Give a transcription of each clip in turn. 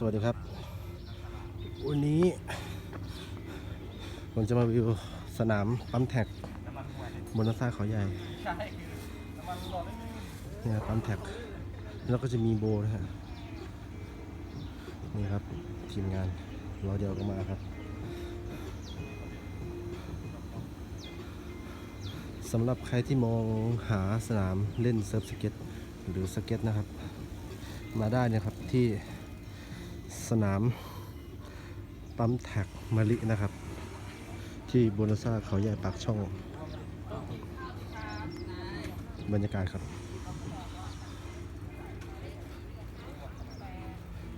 สวัสดีครับ วันนี้ ผมจะมาวิวสนามปั๊มแท็กบนน้ำซ่าเขาใหญ่ใช่คือน้ำมันหล่อนิดนึงเนี่ยปั๊มแท็ก แล้วก็จะมีโบนะฮะนี่ครับ ทีมงานรอเดียวก็มาครับสำหรับใครที่มองหาสนามเล่นเซิร์ฟสเก็ตหรือสเก็ตนะครับ มาได้นะครับที่ สนามปั๊มแท็กมาลินะครับ ที่โบนัสซ่าเขาใหญ่ปากช่อง บรรยากาศครับ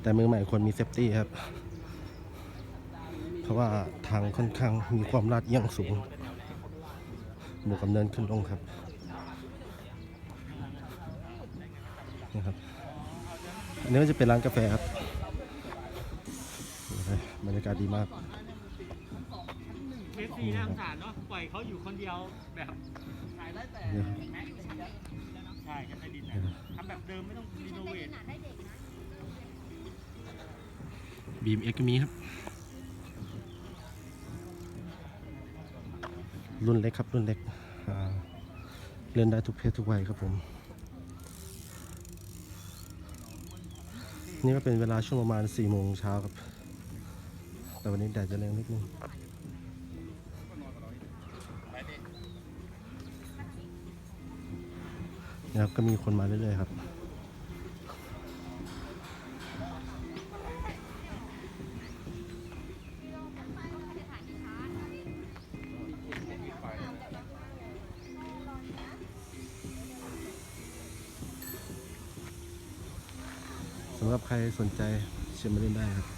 แต่มือใหม่ควรมีเซฟตี้ครับ เพราะว่าทางค่อนข้างมีความลาดเอียงสูงบวกกับเนินขึ้นลงครับนี่ครับ อันนี้ก็จะเป็นร้านกาแฟครับ บรรยากาศดีมาก เคสซีน่าสงสารเนาะปล่อยเขาอยู่คนเดียวแบบขายได้แต่นี่ครับใช่แค่ใต้ดินนะทำแบบเดิมไม่ต้องรีโนเวทบีมเอ็กก็มีครับ รุ่นเล็กครับ รุ่นเล็กอ่าเล่นได้ทุกเพศทุกวัยครับผม นี่ก็เป็นเวลาช่วงประมาณ4โมงเช้าครับ แต่วันนี้แดดจะแรงนิดนึงนะครับก็มีคนมาเรื่อยๆครับสำหรับใครสนใจเชิญมาเล่นได้ครับ